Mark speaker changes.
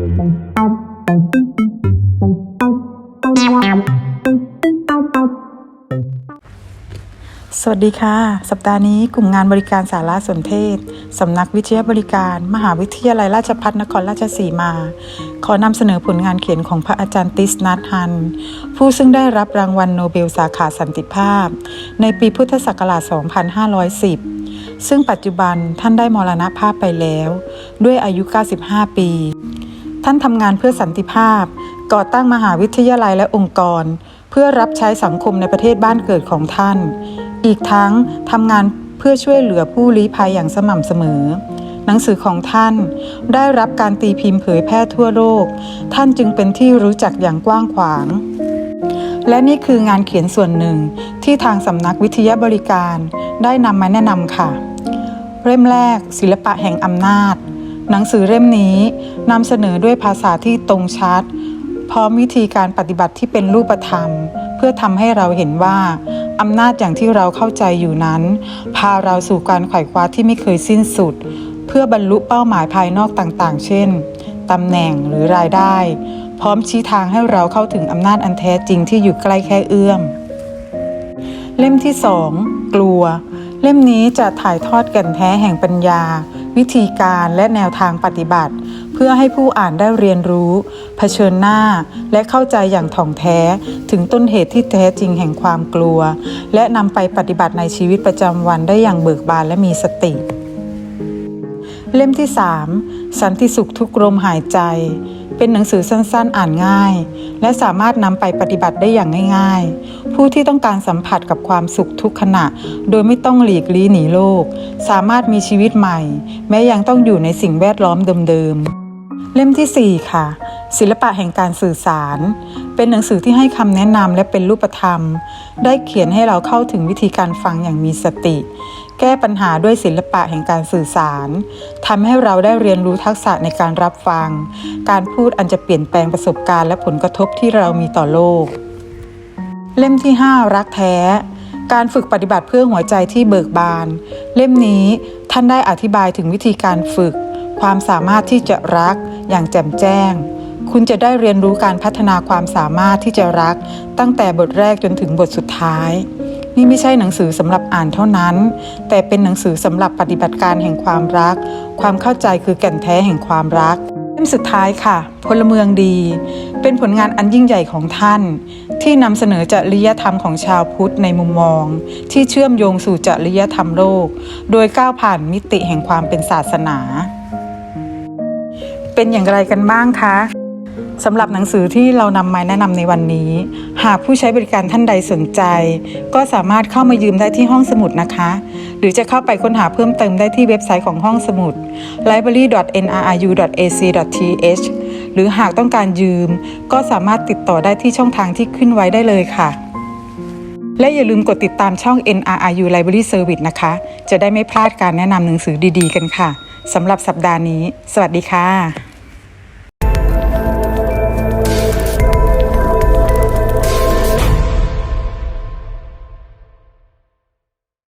Speaker 1: สวัสดีค่ะ สัปดาห์นี้กลุ่มงานบริการสารสนเทศ สำนักวิทยาบริการ มหาวิทยาลัยราชภัฏนครราชสีมา ขอนำเสนอผลงานเขียนของพระอาจารย์ติสนัทฮัน ผู้ซึ่งได้รับรางวัลโนเบลสาขาสันติภาพ ในปีพุทธศักราช 2510 ซึ่งปัจจุบันท่านได้มรณภาพไปแล้ว ด้วยอายุ 95 ปี ท่านทำงานเพื่อสันติภาพ ก่อตั้งมหาวิทยาลัยและองค์กร เพื่อรับใช้สังคมในประเทศบ้านเกิดของท่าน อีกทั้งทำงานเพื่อช่วยเหลือผู้ลี้ภัยอย่างสม่ำเสมอ หนังสือของท่านได้รับการตีพิมพ์เผยแพร่ทั่วโลก ท่านจึงเป็นที่รู้จักอย่างกว้างขวาง และนี่คืองานเขียนส่วนหนึ่งที่ทางสำนักวิทยาบริการได้นำมาแนะนำค่ะเล่มแรกศิลปะแห่งอำนาจ หนังสือเล่มนี้นำเสนอด้วยภาษาที่ตรงชัด พร้อมวิธีการปฏิบัติที่เป็นรูปธรรม เพื่อทำให้เราเห็นว่าอำนาจอย่างที่เราเข้าใจอยู่นั้น พาเราสู่การไขว่คว้าที่ไม่เคยสิ้นสุด เพื่อบรรลุเป้าหมายภายนอกต่างๆ เช่นตำแหน่งหรือรายได้ พร้อมชี้ทางให้เราเข้าถึงอำนาจอันแท้จริงที่อยู่ใกล้แค่เอื้อม เล่มที่สองกลัว เล่มนี้จะถ่ายทอดแก่นแท้แห่งปัญญา วิธีการและแนวทางปฏิบัติ เพื่อให้ผู้อ่านได้เรียนรู้ เผชิญหน้าและเข้าใจอย่างถ่องแท้ถึงต้นเหตุที่แท้จริงแห่งความกลัว และนำไปปฏิบัติในชีวิตประจำวันได้อย่างเบิกบานและมีสติ เล่มที่ 3 สันติสุขทุกลมหายใจ เป็นหนังสือสั้นๆ อ่านง่าย และสามารถนำไปปฏิบัติได้อย่างง่าย ๆ ผู้ที่ต้องการสัมผัสกับความสุขทุกขณะ โดยไม่ต้องหลีกลี่หนีโลก สามารถมีชีวิตใหม่ แม้ยังต้องอยู่ในสิ่งแวดล้อมเดิมๆ เล่มทีสี่4 ค่ะ ศิลปะแห่งการสื่อสาร เป็นหนังสือที่ให้คำแนะนำและเป็นรูปธรรม ได้เขียนให้เราเข้าถึงวิธีการฟังอย่างมีสติ แก้ปัญหาด้วยศิลปะแห่งการสื่อสารทำให้เราได้เรียนรู้ทักษะในการรับฟัง การพูดอันจะเปลี่ยนแปลงประสบการณ์และผลกระทบที่เรามีต่อโลก เล่มที่ 5 รักแท้ การฝึกปฏิบัติเพื่อหัวใจที่เบิกบาน เล่มนี้ท่านได้อธิบายถึงวิธีการฝึก ความสามารถที่จะรักอย่างแจ่มแจ้ง คุณจะได้เรียนรู้การพัฒนาความสามารถที่จะรัก ตั้งแต่บทแรกจนถึงบทสุดท้าย นี่ไม่ใช่หนังสือสำหรับอ่านเท่านั้น แต่เป็นหนังสือสำหรับปฏิบัติการแห่งความรัก ความเข้าใจคือแก่นแท้แห่งความรักเล่มสุดท้ายค่ะ พลเมืองดี เป็นผลงานอันยิ่งใหญ่ของท่าน ที่นำเสนอจริยธรรมของชาวพุทธในมุมมอง ที่เชื่อมโยงสู่จริยธรรมโลก โดยก้าวผ่านมิติแห่งความเป็นศาสนา เป็นอย่างไรกันบ้างคะ สำหรับหนังสือที่เรานำมาแนะนำในวันนี้ หากผู้ใช้บริการท่านใดสนใจ ก็สามารถเข้ามายืมได้ที่ห้องสมุดนะคะ หรือจะเข้าไปค้นหาเพิ่มเติมได้ที่เว็บไซต์ของห้องสมุด library.nru.ac.th หรือหากต้องการยืม ก็สามารถติดต่อได้ที่ช่องทางที่ขึ้นไว้ได้เลยค่ะ และอย่าลืมกดติดตามช่อง NRRU Library Service นะคะ จะได้ไม่พลาดการแนะนำหนังสือดีๆ กันค่ะสำหรับสัปดาห์นี้ สวัสดีค่ะ